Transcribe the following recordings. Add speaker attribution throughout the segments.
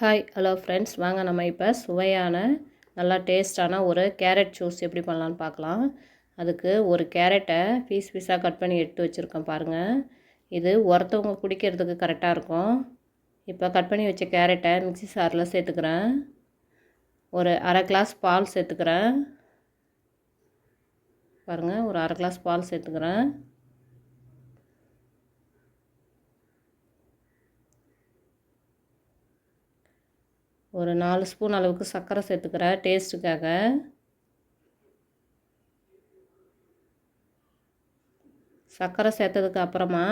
Speaker 1: Hi hello friends வாங்க நம்ம இப்போ சுவையான நல்லா டேஸ்டான ஒரு கேரட் ஜூஸ் எப்படி பண்ணலான்னு பார்க்கலாம். அதுக்கு ஒரு கேரட்டை பீஸ் பீஸாக கட் பண்ணி எடுத்து வச்சுருக்கேன் பாருங்கள் இது ஒருத்தவங்க குடிக்கிறதுக்கு கரெக்டாக இருக்கும். இப்போ கட் பண்ணி வச்ச கேரட்டை மிக்ஸி சாரில் சேர்த்துக்கிறேன். ஒரு அரை கிளாஸ் பால் சேர்த்துக்கிறேன். பாருங்கள் ஒரு அரை கிளாஸ் பால் சேர்த்துக்கிறேன். ஒரு நாலு ஸ்பூன் அளவுக்கு சர்க்கரை சேர்த்துக்கிறேன் டேஸ்ட்டுக்காக. சர்க்கரை சேர்த்ததுக்கு அப்புறமா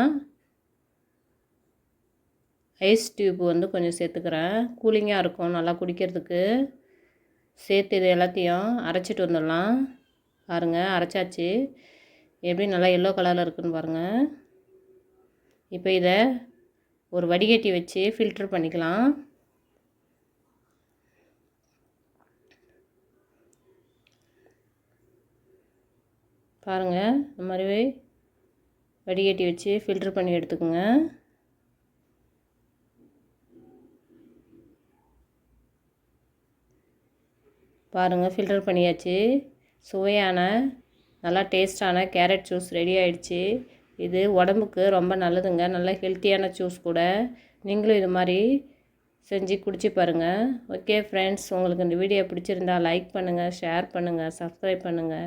Speaker 1: ஐஸ் டியூப் வந்து கொஞ்சம் சேர்த்துக்கிறேன். கூலிங்காக இருக்கும் நல்லா குடிக்கிறதுக்கு. சேர்த்து இது எல்லாத்தையும் அரைச்சிட்டு வந்துடலாம். பாருங்கள் அரைச்சாச்சு. எப்படி நல்லா எல்லோ கலரில் இருக்குன்னு பாருங்கள் இப்போ இதை ஒரு வடிகட்டி வச்சு ஃபில்ட்ரு பண்ணிக்கலாம். பாருங்கள் இந்த மாதிரி வடிகட்டி வச்சு ஃபில்ட்ரு பண்ணி எடுத்துக்கோங்க. பாருங்கள் ஃபில்டர் பண்ணியாச்சு. சுவையான நல்லா டேஸ்டான கேரட் ஜூஸ் ரெடி ஆயிடுச்சு. இது உடம்புக்கு ரொம்ப நல்லதுங்க. நல்ல ஹெல்த்தியான ஜூஸ் கூட. நீங்களும் இது மாதிரி செஞ்சு குடிச்சு பாருங்கள் ஓகே ஃப்ரெண்ட்ஸ் உங்களுக்கு இந்த வீடியோ பிடிச்சிருந்தா லைக் பண்ணுங்கள் ஷேர் பண்ணுங்கள் சப்ஸ்கிரைப் பண்ணுங்கள்